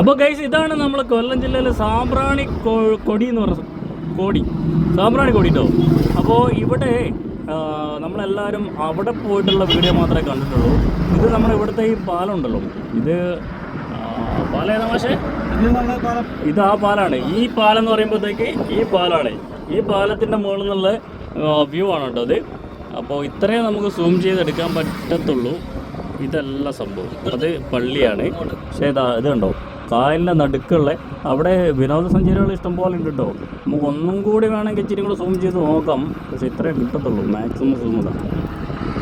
അപ്പോൾ ഗൈസ് ഇതാണ് നമ്മൾ കൊല്ലം ജില്ലയിലെ സാമ്പ്രാണി കൊടി എന്ന് പറഞ്ഞ കോടി. സാമ്പ്രാണി കൊടി കേട്ടോ അപ്പോൾ ഇവിടെ നമ്മളെല്ലാവരും അവിടെ പോയിട്ടുള്ള വീഡിയോ മാത്രമേ കണ്ടിട്ടുള്ളൂ. ഇത് നമ്മുടെ ഇവിടുത്തെ ഈ പാലം ഉണ്ടല്ലോ. ഇത് പാലം ഏതാ പക്ഷേ ഇത് ആ പാലാണ്. ഈ പാലം എന്ന് പറയുമ്പോഴത്തേക്ക് ഈ പാലാണ്. ഈ പാലത്തിന്റെ മുകളിൽ നിന്നുള്ള വ്യൂ ആണ് കേട്ടോ അത് അപ്പോൾ ഇത്രയും നമുക്ക് സൂം ചെയ്തെടുക്കാൻ പറ്റത്തുള്ളൂ. ഇതല്ല സംഭവം. അത് പള്ളിയാണ്. പക്ഷേ ഇതാ ഇത് കണ്ടോ? കായലിന്റെ നടുക്കുള്ള അവിടെ വിനോദസഞ്ചാരികൾ ഇഷ്ടംപോലെ ഉണ്ട് കേട്ടോ. നമുക്ക് ഒന്നും കൂടി വേണമെങ്കിൽ ഇച്ചിരി കൂടെ സൂം ചെയ്ത് നോക്കാം. പക്ഷേ ഇത്രേ കിട്ടത്തുള്ളൂ. മാക്സിമം സൂം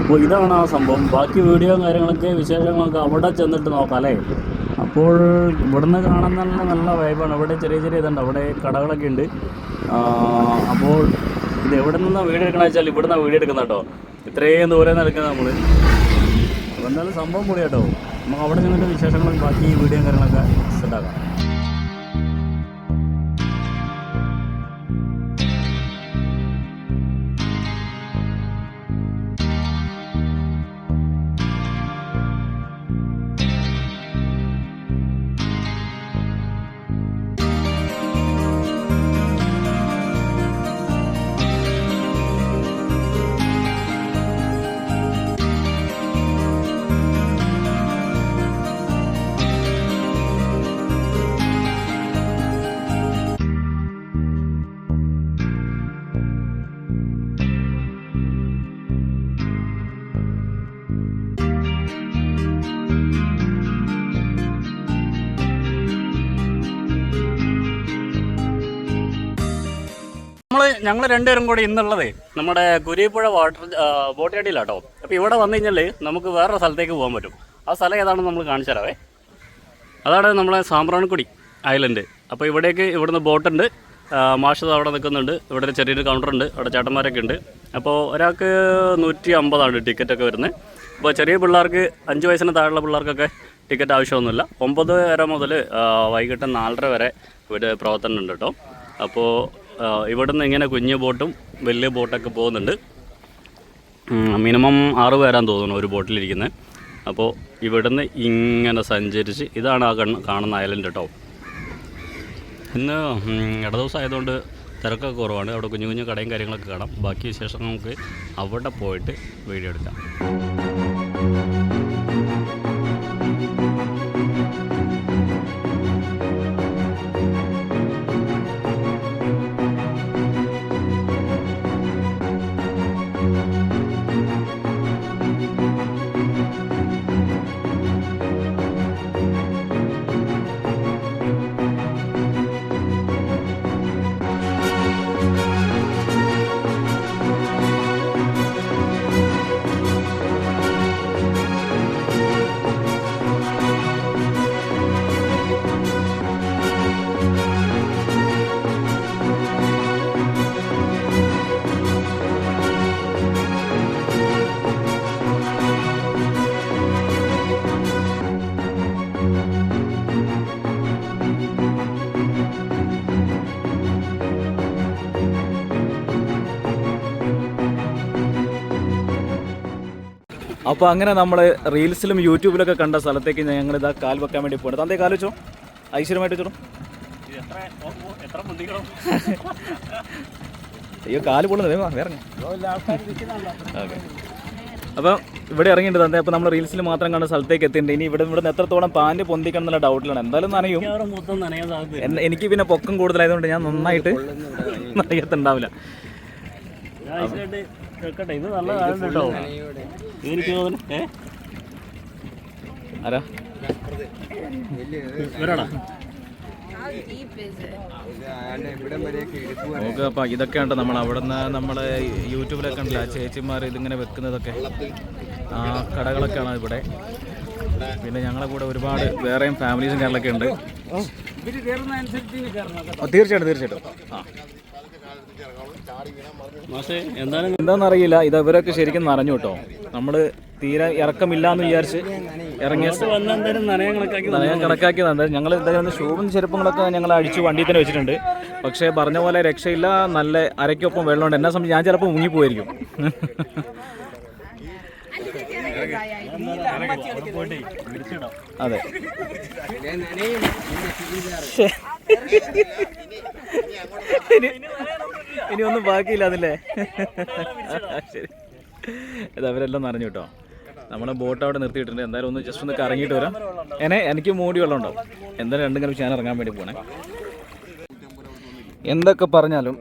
അപ്പോൾ ഇതാണ് ആ സംഭവം. ബാക്കി വീഡിയോ കാര്യങ്ങളൊക്കെ വിശേഷങ്ങളൊക്കെ അവിടെ ചെന്നിട്ട് നോക്കാം അല്ലേ? അപ്പോൾ ഇവിടുന്ന് കാണാൻ നല്ല നല്ല വൈബാണ് ഇവിടെ ചെറിയ ചെറിയ ഇതുണ്ട്. അവിടെ കടകളൊക്കെ ഉണ്ട്. അപ്പോൾ ഇത് എവിടെ നിന്നാണ് വീഡിയോ എടുക്കണമെന്ന് വെച്ചാൽ ഇവിടുന്ന് വീഡിയോ എടുക്കുന്ന കേട്ടോ. ഇത്രയും ദൂരെ നടക്കുന്നത് നമ്മൾ അപ്പോൾ എന്തായാലും സംഭവം കൂടി കേട്ടോ നമുക്ക് അവിടെ നിങ്ങളുടെ വിശേഷങ്ങളും ബാക്കി വീഡിയോയും കാര്യങ്ങളൊക്കെ സെറ്റാക്കാം ഞങ്ങൾ രണ്ടുപേരും കൂടി ഇന്നുള്ളതേ നമ്മുടെ കുരിപ്പുഴ വാട്ടർ ബോട്ട് അടിയിലാട്ടോ അപ്പോൾ ഇവിടെ വന്നു കഴിഞ്ഞാൽ നമുക്ക് വേറൊരു സ്ഥലത്തേക്ക് പോകാൻ പറ്റും. ആ സ്ഥലം ഏതാണെന്ന് നമ്മൾ കാണിച്ചു തരാവേ. അതാണ് നമ്മളെ സാമ്പ്രാണിക്കുടി ഐലൻഡ്. അപ്പോൾ ഇവിടേക്ക് ഇവിടുന്ന് ബോട്ടുണ്ട്. മാഷത് അവിടെ നിൽക്കുന്നുണ്ട് ഇവിടെ ഒരു ചെറിയൊരു കൗണ്ടറുണ്ട് അവിടെ ചേട്ടന്മാരൊക്കെ ഉണ്ട്. അപ്പോൾ ഒരാൾക്ക് നൂറ്റി അമ്പതാണ് ടിക്കറ്റൊക്കെ വരുന്നത്. അപ്പോൾ ചെറിയ പിള്ളേർക്ക് അഞ്ച് വയസ്സിന് താഴെയുള്ള പിള്ളേർക്കൊക്കെ ടിക്കറ്റ് ആവശ്യമൊന്നുമില്ല. ഒമ്പത് വരെ മുതൽ വൈകിട്ട് നാലര വരെ ഇവിടെ പ്രവർത്തനം ഉണ്ട് കേട്ടോ. അപ്പോൾ ഇവിടുന്ന് ഇങ്ങനെ കുഞ്ഞു ബോട്ടും വലിയ ബോട്ടൊക്കെ പോകുന്നുണ്ട്. മിനിമം ആറ് പേരാൻ തോന്നുന്നു ഒരു ബോട്ടിലിരിക്കുന്നത് അപ്പോൾ ഇവിടുന്ന് ഇങ്ങനെ സഞ്ചരിച്ച് ഇതാണ് ആ കാണുന്ന ഐലൻഡ് കേട്ടോ. ഇന്ന് ഇട ദിവസം ആയതുകൊണ്ട് തിരക്കൊക്കെ കുറവാണ്. അവിടെ കുഞ്ഞു കുഞ്ഞു കടയും കാര്യങ്ങളൊക്കെ കാണാം. ബാക്കി വിശേഷം നമുക്ക് അവിടെ പോയിട്ട് വീഡിയോ എടുക്കാം. അപ്പോൾ അങ്ങനെ നമ്മൾ റീൽസിലും യൂട്യൂബിലൊക്കെ കണ്ട സ്ഥലത്തേക്ക് ഞങ്ങൾ ഇതാ കാൽ വെക്കാൻ വേണ്ടി പോകണം തന്തേ കാൽ വെച്ചോ. ഐശ്വര്യമായിട്ട് വെച്ചോ എത്ര എത്ര പൊന്തിക്കണം അയ്യോ കാൽ പൊള്ളുന്നത് വേറെ ഓക്കെ. അപ്പം ഇവിടെ ഇറങ്ങിയിട്ടുണ്ട് തന്തേ. അപ്പോൾ നമ്മൾ റീൽസിൽ മാത്രം കണ്ട സ്ഥലത്തേക്ക് എത്തിയിട്ടുണ്ട്. ഇനി ഇവിടെ ഇവിടെ എത്രത്തോളം പാന്റ് പൊന്തിക്കണം എന്നുള്ള ഡൗട്ടിലാണ്. എന്തായാലും നനയും എനിക്ക് പിന്നെ പൊക്കം കൂടുതലായതുകൊണ്ട് ഞാൻ നന്നായിട്ട് നനയത്തുണ്ടാവില്ല. കേൾക്കട്ടെ ഇത് നല്ല കാലം കേട്ടോ. എനിക്ക് തോന്നുന്നു ഏ? ആരാ? വരാടാ നമുക്ക് അപ്പം ഉണ്ട് നമ്മൾ അവിടെ നിന്ന് നമ്മൾ യൂട്യൂബിലൊക്കെ ഉണ്ടല്ലോ ചേച്ചിമാർ ഇതിങ്ങനെ വെക്കുന്നതൊക്കെ? ആ കടകളൊക്കെയാണ് ഇവിടെ? പിന്നെ ഞങ്ങളെ കൂടെ ഒരുപാട് വേറെയും ഫാമിലീസും കാര്യങ്ങളൊക്കെ ഉണ്ട്. തീർച്ചയായിട്ടും തീർച്ചയായിട്ടും. ആ. എന്താണെന്നറിയില്ല. ഇത് ഇവരൊക്കെ ശരിക്കും നിറഞ്ഞു കേട്ടോ. നമ്മൾ തീരെ ഇറക്കമില്ല എന്ന് വിചാരിച്ച് ഇറങ്ങിയ നനയം കണക്കാക്കിയതാണ് ഞങ്ങൾ എന്തായാലും ഷൂവും ചെരുപ്പങ്ങളൊക്കെ ഞങ്ങൾ അടിച്ചു വണ്ടിയിൽ തന്നെ വെച്ചിട്ടുണ്ട്. പക്ഷേ പറഞ്ഞ പോലെ രക്ഷയില്ല. നല്ല അരയ്ക്കൊപ്പം വെള്ളമുണ്ട്. എന്നെ സംബന്ധിച്ച് ഞാൻ ചിലപ്പോൾ മുങ്ങിപ്പോയിരിക്കും അതെ. ശ്ശേ. ഇനി ഒന്നും ബാക്കിയില്ല അതല്ലേ ശരി. ഇത് അവരെല്ലാം നിറഞ്ഞു കേട്ടോ. നമ്മളെ ബോട്ട് അവിടെ നിർത്തിയിട്ടുണ്ട്. എന്തായാലും ഒന്ന് ജസ്റ്റ് ഒന്ന് കറങ്ങിയിട്ട് വരാം. എന്നെ എനിക്ക് മൂടി വെള്ളം ഉണ്ടാവും എന്തായാലും രണ്ടും കളിച്ച് ഞാൻ ഇറങ്ങാൻ വേണ്ടി പോണേ. എന്തൊക്കെ പറഞ്ഞാലും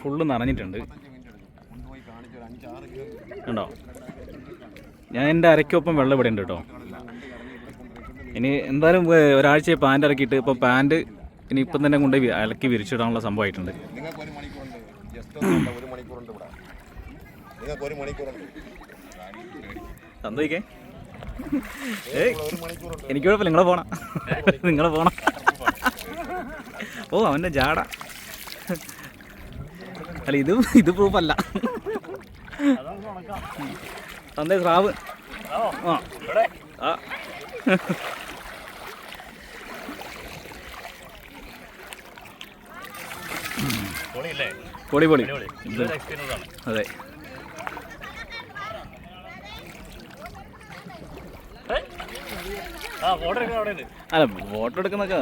ഫുള്ള് നിറഞ്ഞിട്ടുണ്ട് കണ്ടോ? ഞാൻ എന്റെ അരയ്ക്കൊപ്പം വെള്ളം ഇവിടെ ഉണ്ട് കേട്ടോ. ഇനി എന്തായാലും ഒരാഴ്ച പാന്റ് ഇറക്കിയിട്ട് ഇപ്പോൾ പാന്റ് ഇനി ഇപ്പം തന്നെ കൊണ്ട് അലക്കി വിരിച്ചിടാനുള്ള സംഭവമായിട്ടുണ്ട്. നിങ്ങൾക്ക് ഒരു മണിക്കൂറുണ്ട് ജസ്റ്റ് ഒരു മണിക്കൂറുണ്ട് ഇവിടെ. നിങ്ങൾക്ക് ഒരു മണിക്കൂറുണ്ട് സന്തോഷിക്കേ ഏയ് എനിക്ക് കുഴപ്പമില്ല. നിങ്ങളെ പോണം. നിങ്ങളെ പോണം. ഓ അവന്റെ ജാട. അല്ല ഇത് ഇത് പ്രൂഫല്ല. തന്തേ സ്രാവ്. ആ. ആ. പൊളി പൊളി. അതെ. അല്ല ഫോട്ടോ എടുക്കുന്നൊക്കെ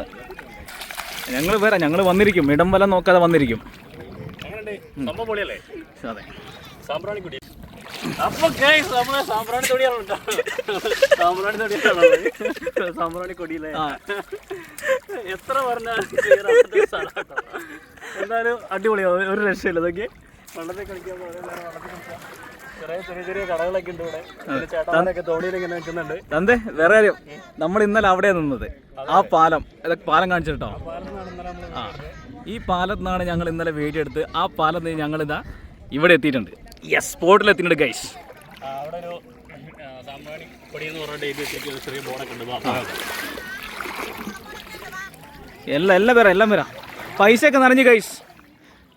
ഞങ്ങൾ വേറെ ഞങ്ങൾ വന്നിരിക്കും. ഇടം വല്ല നോക്കാതെ വന്നിരിക്കും. അതെ. അപ്പൊ നമ്മളെ സാമ്പ്രാണി തൊടിയാണ് കേട്ടോ. സാമ്പ്രാണി തൊടിയാണ് സാമ്പ്രാണി കൊടിയില്ലേ? ആ. എത്ര പറഞ്ഞാലും ഒരു. എന്തായാലും അടിപൊളിയാ. ഒരു- രക്ഷയില്ല. ഇതൊക്കെ വെള്ളത്തിൽ കളിക്കാൻ ചെറിയ ചെറിയ ചെറിയ കടകളൊക്കെ ഉണ്ട് ഇവിടെ. ചേട്ടാനൊക്കെ തോണിയിൽ ഇങ്ങനെ നിൽക്കുന്നുണ്ട്. അതെ വേറെ കാര്യം. നമ്മൾ ഇന്നലെ അവിടെ നിന്നത്. ആ പാലം. ഇതൊക്കെ പാലം കാണിച്ചിട്ടോ? ആ ഈ പാലത്ത് നിന്നാണ് ഞങ്ങൾ ഇന്നലെ വീഡിയോ എടുത്ത് ആ പാലത്ത് നിന്ന് ഇതാ ഇവിടെ എത്തിയിട്ടുണ്ട്. യെസ് സ്പോട്ടിൽ എത്തിയിട്ടുണ്ട് ഗൈസ് അവിടെ ഒരു ആ, സാമ്പ്രാണി കൊടി എന്ന് പറഞ്ഞിട്ട് ചെറിയ ബോർഡൊക്കെ ഉണ്ട്. എല്ലാം എല്ലാം വരാം എല്ലാം വരാം പൈസയൊക്കെ നിറഞ്ഞു കൈസ്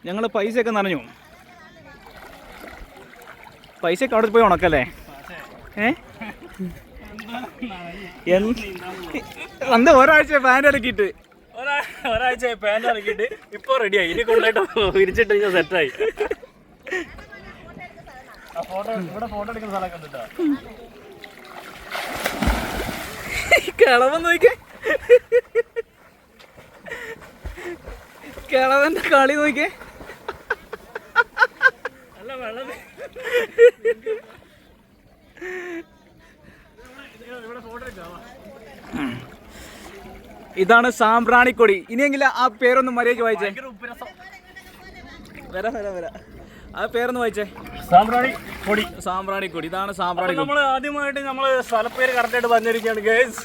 ഞങ്ങൾ പൈസയൊക്കെ നിറഞ്ഞു പൈസയൊക്കെ അവിടെ പോയി ഉണക്കല്ലേ? ഏ? എന്താ? ഒരാഴ്ച പാന്റ് ഇറക്കിയിട്ട് ഒരാ- ഒരാഴ്ച പാന്റ് ഇറക്കിയിട്ട് ഇപ്പൊ റെഡിയായി ഇനി കൊണ്ടുപോയിട്ട് വിരിച്ചിട്ട് ഞാൻ സെറ്റായി ആ ഫോട്ടോ ഇവിടെ ഫോട്ടോ എടുക്കുന്ന സ്ഥലമൊക്കെ ഉണ്ട് കേട്ടോ കിളവൻ നോക്കിയേ കിളവന്റെ കളി നോക്കിയേ. അല്ല വെള്ളം ഇതാണ് സാമ്പ്രാണിക്കൊടി. ഇനിയെങ്കിലും ആ പേരൊന്ന് മര്യാദയ്ക്ക് വായിച്ചേ. വരാ വരാ വരാ. ആ പേരൊന്ന് വായിച്ചേ. സാമ്പ്രാണി കൊടി സാമ്പ്രാണിക്കൊടി. ഇതാണ് സാമ്പ്രാണി നമ്മൾ ആദ്യമായിട്ട് നമ്മൾ സ്ഥലപ്പേര് കറക്റ്റായിട്ട് പറഞ്ഞിരിക്കുകയാണ് ഗേസ്.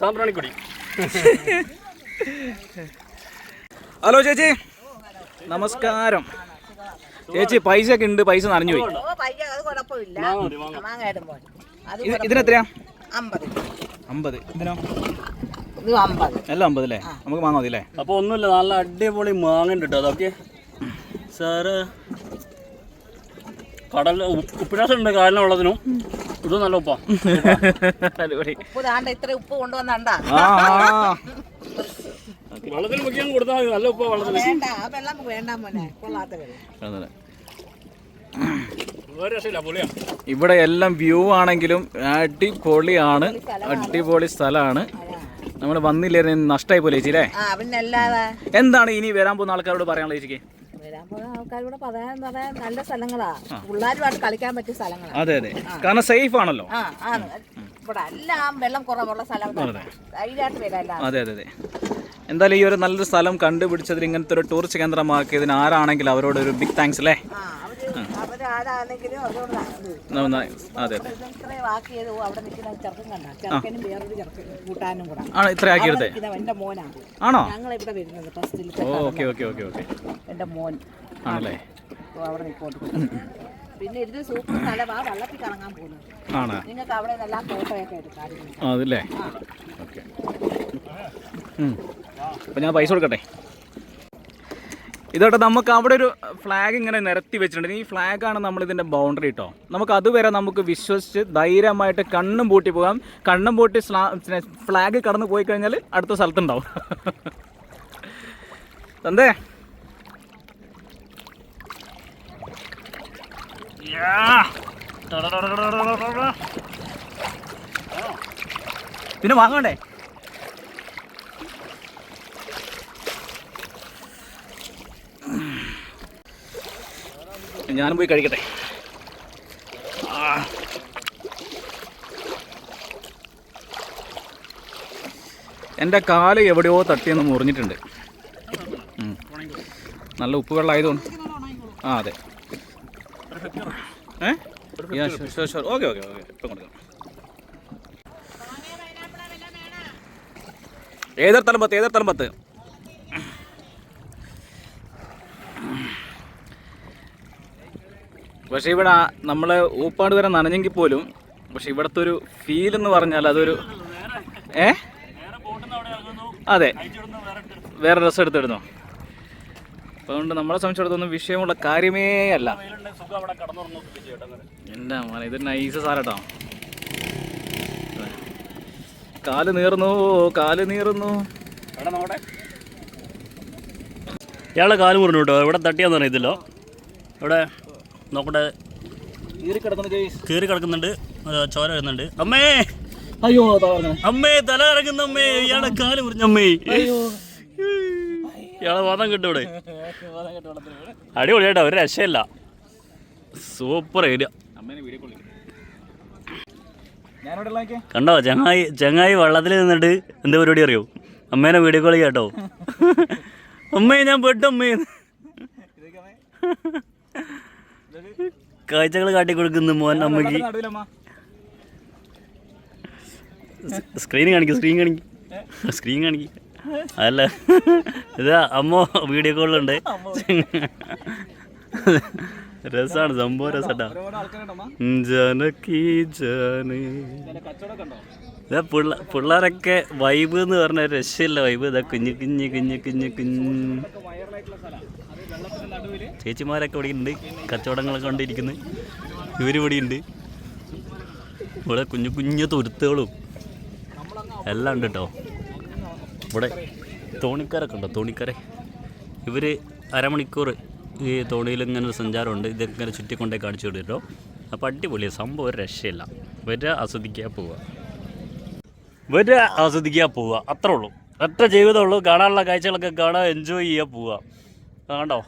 സാമ്പ്രാണി കൊടി ഹലോ ചേച്ചി. നമസ്കാരം. ചേച്ചി പൈസ ഒക്കെ ഉണ്ട് പൈസ നിറഞ്ഞു പോയി. ഇതിനെത്രയാ അമ്പത്. ഇതിനോ ഇത് അമ്പത്. എല്ലാം അമ്പത് അല്ലേ? നമുക്ക് മാങ്ങ മതി അല്ലേ? അപ്പോൾ ഒന്നുമില്ല നല്ല അടിപൊളി മാങ്ങ കേട്ടോ അതൊക്കെ സാറ് കടൽ ഉപ്പിനാസം ഉണ്ട് കാലിനുള്ളതിനും ഇത് നല്ല ഉപ്പാ. അടിപൊളി. ഉപ്പ് ഇത്ര ഉപ്പ് കൊണ്ടുവന്നണ്ടാ. വെള്ളത്തിൽ മുക്കിയാൻ കൊടുത്താൽ മതി. നല്ല ഉപ്പ വെള്ളത്തിൽ. വേണ്ട ആ വെള്ളം വേണ്ട മോനെ കൊള്ളാത്ത വെള്ളം. അതെ. പൊളിയാ. ഇവിടെ എല്ലാം വ്യൂ ആണെങ്കിലും അടിപൊളിയാണ്. അടിപൊളി സ്ഥലമാണ്. നമ്മൾ വന്നില്ലായിരുന്നു നഷ്ടമായി പോലെ ചേച്ചി അല്ലേ? ആ പിന്നല്ലാതെ എന്താണ് ഇനി വരാൻ പോകുന്ന ആൾക്കാരോട് പറയാനുള്ള ചേച്ചിക്ക്? വരാൻ പോകുന്ന ആൾക്കാരോട് പറയാൻ പറയാൻ നല്ല സ്ഥലങ്ങളാ. പിള്ളേരുമായിട്ട് കളിക്കാൻ പറ്റിയ സ്ഥലങ്ങളാ. അതെ അതെ. കാരണം സേഫ് ആണല്ലോ. ഇവിടെ എല്ലാം വെള്ളം കുറവുള്ള സ്ഥലം ധൈര്യമായിട്ട് വരാം എല്ലാം അതെ അതെ അതെ. എന്തായാലും ഈ ഒരു നല്ലൊരു സ്ഥലം കണ്ടുപിടിച്ചതിൽ ഇങ്ങനത്തെ ഒരു ടൂറിസ്റ്റ് കേന്ദ്രമാക്കിയതിന് ആരാണെങ്കിലും അവരോട് ഒരു ബിഗ് താങ്ക്സ് അല്ലേ? അതെ ആണ് ഇത്ര ആക്കിയെടുത്തേ ആണോ? Okay okay okay okay. എന്റെ മോൻ. ആണല്ലേ? അവിടെ പിന്നെ ഇത് സൂപ്പർ സ്ഥലമാ വള്ളത്തിൽ കറങ്ങാൻ പോകുന്നത്. ആണ്? നിങ്ങൾക്ക് അവിടെ നല്ല ഫോട്ടോയൊക്കെ എടുക്കാം. ആ, അതല്ലേ? ഓക്കെ. അപ്പം ഞാൻ പൈസ കൊടുക്കട്ടെ? ഇതോട്ടെ നമുക്ക് അവിടെ ഒരു ഫ്ലാഗ് ഇങ്ങനെ നിരത്തി വെച്ചിട്ടുണ്ട്. ഈ ഫ്ലാഗാണ് നമ്മൾ ഇതിന്റെ ബൗണ്ടറി കേട്ടോ നമുക്ക് അതുവരെ നമുക്ക് വിശ്വസിച്ച് ധൈര്യമായിട്ട് കണ്ണും പൂട്ടി പോകാം. കണ്ണും പൂട്ടി ഫ്ലാഗ് കടന്നു പോയി കഴിഞ്ഞാൽ അടുത്ത സ്ഥലത്തുണ്ടാവും. തന്തേ. പിന്നെ വാങ്ങണ്ടേ? ഞാനും പോയി കഴിക്കട്ടെ. എന്റെ കാൽ എവിടെയോ തട്ടിയെന്ന് മുറിഞ്ഞിട്ടുണ്ട്. നല്ല ഉപ്പ് വെള്ളമായതുകൊണ്ട് ആ അതെ. ഏ? ഏതർ തലമ്പത്ത് ഏതർ തലമ്പത്ത്? പക്ഷേ ഇവിടെ നമ്മൾ ഊപ്പാട് വരെ നനഞ്ഞെങ്കിൽ പോലും പക്ഷെ ഇവിടുത്തെ ഒരു ഫീൽ എന്ന് പറഞ്ഞാൽ അതൊരു ഏ? അതെ. വേറെ ഡ്രസ്സ് എടുത്തിടുന്നു. അപ്പോൾ അതുകൊണ്ട് നമ്മളെ സംബന്ധിച്ചിടത്തൊന്നും വിഷയമുള്ള കാര്യമേ അല്ല. മോനെ ഇത് നൈസ് സാധനം കാൽ നീറുന്നു കാൽ നീറുന്നു. ഇയാളെ കാൽ മുറിഞ്ഞു കേട്ടോ. എവിടെ തട്ടിയാന്ന് അറിയത്തില്ലോ ഇവിടെ നോക്കട്ടെ കീറി കിടക്കുന്നുണ്ട് ചോര വരുന്നുണ്ട്. അമ്മേ! അയ്യോ അമ്മേ തല ഇറങ്ങുന്ന അമ്മേ. ഇയാളെ കാൽ മുറിഞ്ഞ അമ്മേ. ഇയാളെ വാദം കിട്ടും ഇവിടെ. അടിപൊളിയായിട്ടോ ഒരു രക്ഷയില്ല. സൂപ്പർ ഏരിയ കണ്ടോ ചങ്ങായി ചങ്ങായി വെള്ളത്തിൽ നിന്നിട്ട് എന്താ പരിപാടി അറിയോ? അമ്മേനെ വീഡിയോ കോൾ കേട്ടോ. അമ്മേ ഞാൻ പെട്ടു അമ്മേ. കാഴ്ചകൾ കാട്ടി കൊടുക്കുന്നു മോൻ നമുക്ക് സ്ക്രീൻ കാണിക്കും സ്ക്രീൻ കാണിക്ക. സ്ക്രീൻ കാണിക്ക. അല്ല ഇതാ അമ്മ വീഡിയോ കോളിലുണ്ട്. രസാണ് സംഭവം രസട്ടാ. ഒരുപാട് ആൾക്കാരുണ്ടമ്മ ജനകി ജാനേ. പിള്ളേരൊക്കെ വൈബ് എന്ന് പറഞ്ഞ രക്ഷയില്ല വൈബ് ഇതാ കുഞ്ഞു കുഞ്ഞു കുഞ്ഞു കുഞ്ഞു കുഞ്ഞു വയറിലായിട്ടുള്ള സ്ഥലമാണ് അത് വെള്ളത്തിന്റെ നടുവിൽ ചേച്ചിമാരൊക്കെ ഇവിടെ ഉണ്ട് കച്ചവടങ്ങളൊക്കെ കൊണ്ടിരിക്കുന്നു. ഇവരിവിടെ ഉണ്ട് ഇവിടെ കുഞ്ഞു കുഞ്ഞു തുരുത്തുകളും എല്ലാം ഉണ്ട് കേട്ടോ ഇവിടെ തോണിക്കാരൊക്കെ ഉണ്ടോ? തോണിക്കാരെ. ഇവർ അരമണിക്കൂർ ഈ തോണിയിൽ ഇങ്ങനെ ഒരു സഞ്ചാരമുണ്ട്. ഇതൊക്കെ ഇങ്ങനെ ചുറ്റിക്കൊണ്ടേ കാണിച്ചു വിടും കേട്ടോ അപ്പോൾ അടിപൊളിയാണ് സംഭവം ഒരു രക്ഷയില്ല. വരിക ആസ്വദിക്കുക പോവുക വരിക ആസ്വദിക്കുക പോവുക അത്രേ ഉള്ളൂ. അത്ര ജീവിതമുള്ളൂ കാണാനുള്ള കാഴ്ചകളൊക്കെ കാണാൻ എൻജോയ് ചെയ്യുക പോവുക കണ്ടോ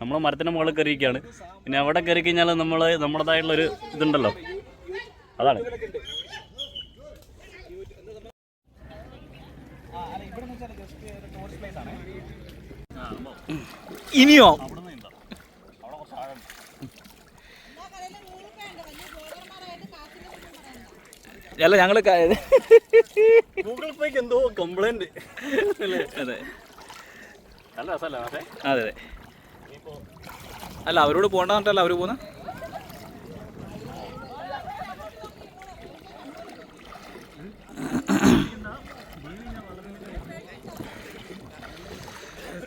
നമ്മൾ മരത്തിന്റെ മുകളിൽ കയറിയിരിക്കുകയാണ്. പിന്നെ അവിടെ കയറി കഴിഞ്ഞാൽ നമ്മൾ നമ്മുടേതായിട്ടുള്ളൊരു ഇതുണ്ടല്ലോ. അതാണ്. ഇനിയോ? അല്ല ഞങ്ങൾ ഗൂഗിൾ പേക്ക് എന്തോ കംപ്ലൈന്റ് അതെ. അല്ല അതെ അതെ. അല്ല അവരോട് പോകണ്ടെന്നിട്ടല്ല അവർ പോന്ന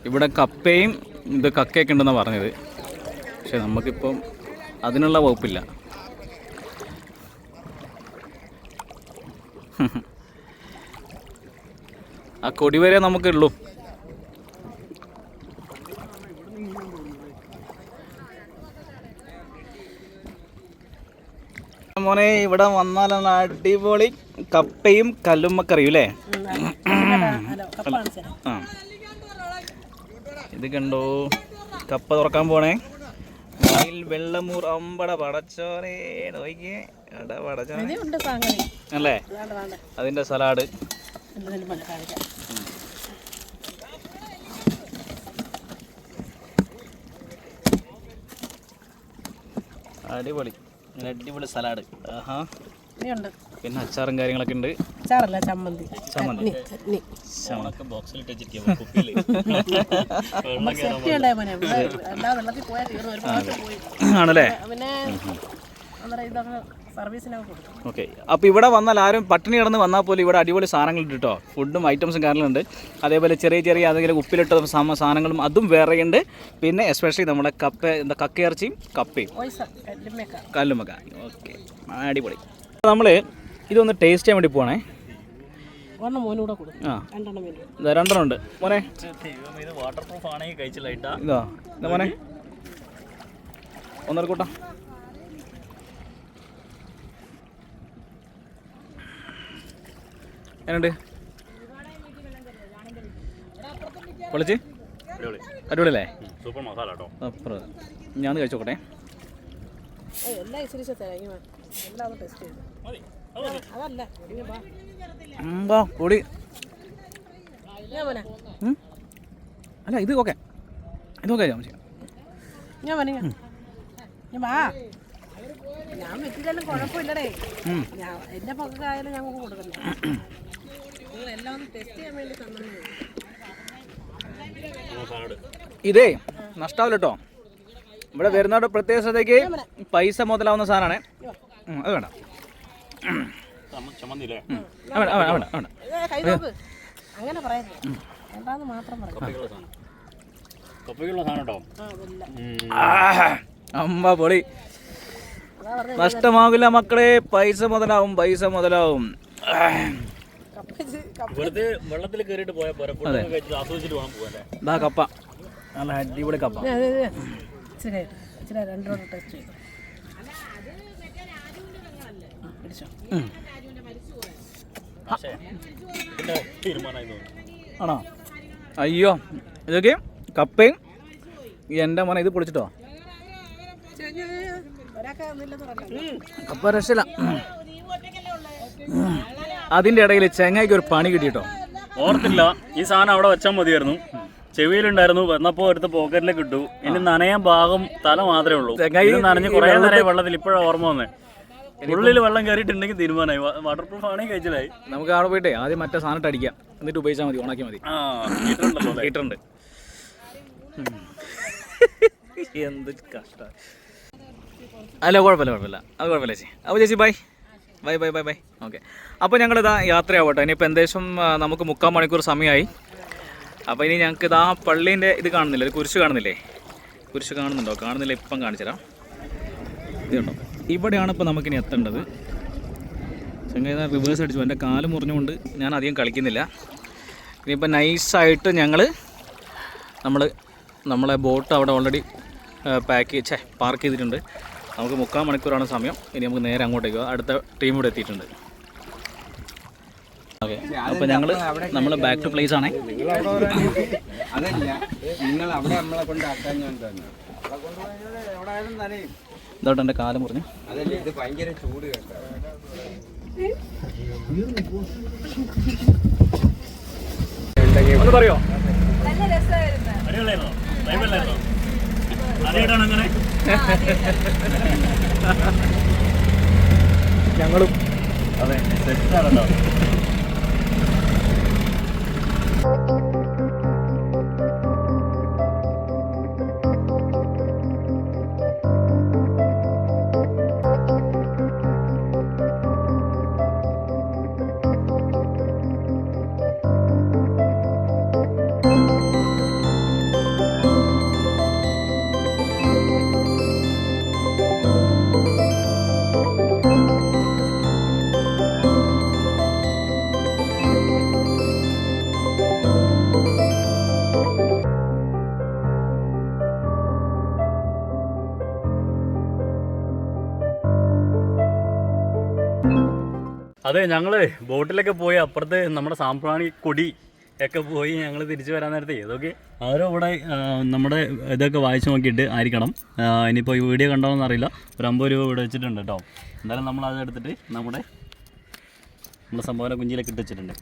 ഇവിടെ കപ്പയും ഇത് കക്കയൊക്കെ ഉണ്ടെന്നാണ് പറഞ്ഞത്. പക്ഷെ നമുക്കിപ്പം അതിനുള്ള വകുപ്പില്ല. ആ കൊടി വരെ നമുക്കുള്ളൂ. മോനെ ഇവിടെ വന്നാൽ അടിപൊളി കപ്പയും കല്ലുമ്മക്കറിയും അല്ലേ? ആ. ഇത് കണ്ടോ? കപ്പ തുറക്കാൻ പോണേ. വായിൽ വെള്ളമൂർ അമ്പട പടച്ചോനെ നോക്കിയേ. സംഗതി അല്ലേ? അതിന്റെ സലാഡ്. അടിപൊളി. നല്ല അടിപൊളി സലാഡ്. ആഹാ. പിന്നെ അച്ചാറും കാര്യങ്ങളൊക്കെ ഉണ്ട്. അച്ചാറല്ല ചമ്മന്തി. ചമ്മന്തി. ചട്നി ബോക്സിൽ വെച്ചിരിക്കുക കുപ്പിയിൽ ആണല്ലേ? സർവീസിനൊക്കെ കൊടുക്കും ഓക്കെ. അപ്പോൾ ഇവിടെ വന്നാൽ ആരും പട്ടിണി കിടന്ന് വന്നാൽ പോലും ഇവിടെ അടിപൊളി സാധനങ്ങളുണ്ട് കേട്ടോ ഫുഡും ഐറ്റംസും കാര്യങ്ങളുണ്ട്. അതേപോലെ ചെറിയ ചെറിയ അതെങ്കിലും ഉപ്പിലിട്ട സാധനങ്ങളും അതും വേറെയുണ്ട് പിന്നെ എസ്പെഷ്യലി നമ്മുടെ കപ്പ എന്താ കക്കയിറച്ചിയും കപ്പയും. കല്ലുമക്ക ഓക്കെ. അടിപൊളി. നമ്മൾ ഇതൊന്ന് ടേസ്റ്റ് ചെയ്യാൻ വേണ്ടി പോകണേ രണ്ടെണ്ണം ഉണ്ട്. മോനെ. ഇത് വാട്ടർ പ്രൂഫ് ആണെങ്കിൽ ഇതാ. മോനെ. ഒന്നര കൂട്ടാം എന്നുണ്ട് പൊളിച്ച്? അടിപൊളി. അടിപൊളിയല്ലേ? സൂപ്പർ മസാല കേട്ടോ. അപ്പുറം ഞാൻ കഴിച്ചു നോക്കട്ടെ. പൊടി? ഞാൻ. അല്ല ഇത് ഓക്കെ. ഇതൊക്കെ ഞാൻ ചെയ്യാം ഞാൻ മോനെ ഞാൻ ഞാൻ വാ. ഞാൻ വെച്ചില്ലെങ്കിലും കുഴപ്പമില്ലടേ. ഞാൻ എന്റെ പക്കായാലും ഞങ്ങൾക്ക് കൊടുക്കണം നിങ്ങൾ എല്ലാം ഒന്ന് ടെസ്റ്റ് ചെയ്യാൻ വേണ്ടി തന്നെ സാലഡ് ഇതേ നഷ്ടാവില്ല കേട്ടോ ഇവിടെ വരുന്നവരുടെ പ്രത്യേക ശ്രദ്ധയ്ക്ക് പൈസ മുതലാവുന്ന സാധനമാണ്. അത് വേണ്ട. അങ്ങനെ പറയരുത് വേണ്ടാന്ന് മാത്രം ഉം. പൊളി. നഷ്ടമാവില്ല നഷ്ടമാകില്ല മക്കളെ. പൈസ മുതലാവും പൈസ മുതലാവും. ഇത് കപ്പ. നല്ല അടിപൊളി കപ്പ. ആണോ? അയ്യോ ഇതൊക്കെ കപ്പയും എന്റെ മോനെ ഇത് പൊളിച്ചിട്ടോ? കപ്പ രക്ഷയില്ല. അതിന്റെ ഇടയിൽ ചെങ്ങായിക്ക് ഒരു പണി കിട്ടിട്ടോ ഓർത്തില്ല. ഈ സാധനം അവിടെ വെച്ചാൽ മതിയായിരുന്നു. ചെവിയിലുണ്ടായിരുന്നു. വന്നപ്പോ എടുത്ത് പോക്കറ്റിലേക്ക് ഇട്ടു ഇനി നനയാൻ ഭാഗം തല മാത്രമേ ഉള്ളൂ. ചെങ്ങായി ഇത് നനഞ്ഞ് കുറെ നേരം വെള്ളത്തിൽ ഇപ്പോഴാണ് ഓർമ്മ വന്നേ. ഉള്ളിൽ വെള്ളം കയറിയിട്ടുണ്ടെങ്കിൽ തീരുമാനമായി. വാട്ടർ പ്രൂഫ് ആണെങ്കിൽ കഴിച്ചിലായി. നമുക്ക് അവിടെ പോയിട്ടേ ആദ്യം മറ്റേ സാധനം അടിക്കാം. എന്നിട്ട് ഉപയോഗിച്ചാൽ മതി ഓണാക്കി മതി? ഹീറ്ററുണ്ട് എന്ത് കഷ്ട. അല്ല കുഴപ്പമില്ല കുഴപ്പമില്ല. അത് കുഴപ്പമില്ല ചേച്ചി. അപ്പോൾ ചേച്ചി bye bye bye bye bye. Okay. അപ്പോൾ ഞങ്ങളിതാ യാത്രയാവട്ടെ. ഇനിയിപ്പോൾ ഏകദേശം നമുക്ക് മുക്കാൽ മണിക്കൂർ സമയമായി. അപ്പോൾ ഇനി ഞങ്ങൾക്ക് ഇതാ പള്ളീന്റെ ഇത് കാണുന്നില്ല? ഒരു കുരിശ് കാണുന്നില്ലേ? കുരിശ് കാണുന്നുണ്ടോ? കാണുന്നില്ല ഇപ്പം കാണിച്ചു തരാം. ഇതുണ്ടോ ഇവിടെയാണ് ഇപ്പോൾ നമുക്കിനി എത്തേണ്ടത്. ചെങ്ങായി റിവേഴ്സ് അടിച്ചു. എന്റെ കാൽ മുറിഞ്ഞുകൊണ്ട് ഞാൻ അധികം കളിക്കുന്നില്ല. ഇനിയിപ്പോൾ നൈസായിട്ട് ഞങ്ങൾ നമ്മൾ നമ്മളെ ബോട്ട് അവിടെ ഓൾറെഡി പാക്ക് ചേ പാർക്ക് ചെയ്തിട്ടുണ്ട്. നമുക്ക് മുക്കാൽ മണിക്കൂറാണ് സമയം. ഇനി നമുക്ക് നേരെ അങ്ങോട്ടേക്ക് പോകാം അടുത്ത ടീം ഇവിടെ എത്തിയിട്ടുണ്ട്. ഓക്കെ. അപ്പോൾ ഞങ്ങൾ നമ്മൾ ബാക്ക് ടു പ്ലേസ് ആണേ. ഇതോട്ട് എന്റെ കാലം മുറിഞ്ഞു. ഇത് ഭയങ്കര ചൂട് കേട്ടോ. ഒന്ന് പറയോ? വൈബല്ലായിരുന്നോ? അങ്ങനെ? ഞങ്ങളും. അതെ സെറ്റാണ് അതെ ഞങ്ങൾ ബോട്ടിലൊക്കെ പോയി അപ്പുറത്ത് നമ്മുടെ സാമ്പ്രാണി കൊടി ഒക്കെ പോയി ഞങ്ങൾ തിരിച്ചു വരാൻ നേരത്തെ. ഇതൊക്കെ ആരോ ഇവിടെ നമ്മുടെ ഇതൊക്കെ വായിച്ചു നോക്കിയിട്ട് ആയിരിക്കണം. ഇനിയിപ്പോൾ ഈ വീഡിയോ കണ്ടോന്ന് അറിയില്ല. ഒരു അമ്പത് രൂപ ഇവിടെ വെച്ചിട്ടുണ്ട് കേട്ടോ. എന്തായാലും നമ്മൾ അത് എടുത്തിട്ട് നമ്മുടെ നമ്മുടെ സംഭവന കുഞ്ചിയിലേക്ക് ഇട്ട് വെച്ചിട്ടുണ്ട്.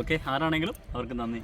ഓക്കെ ആരാണെങ്കിലും അവർക്ക് നന്ദി.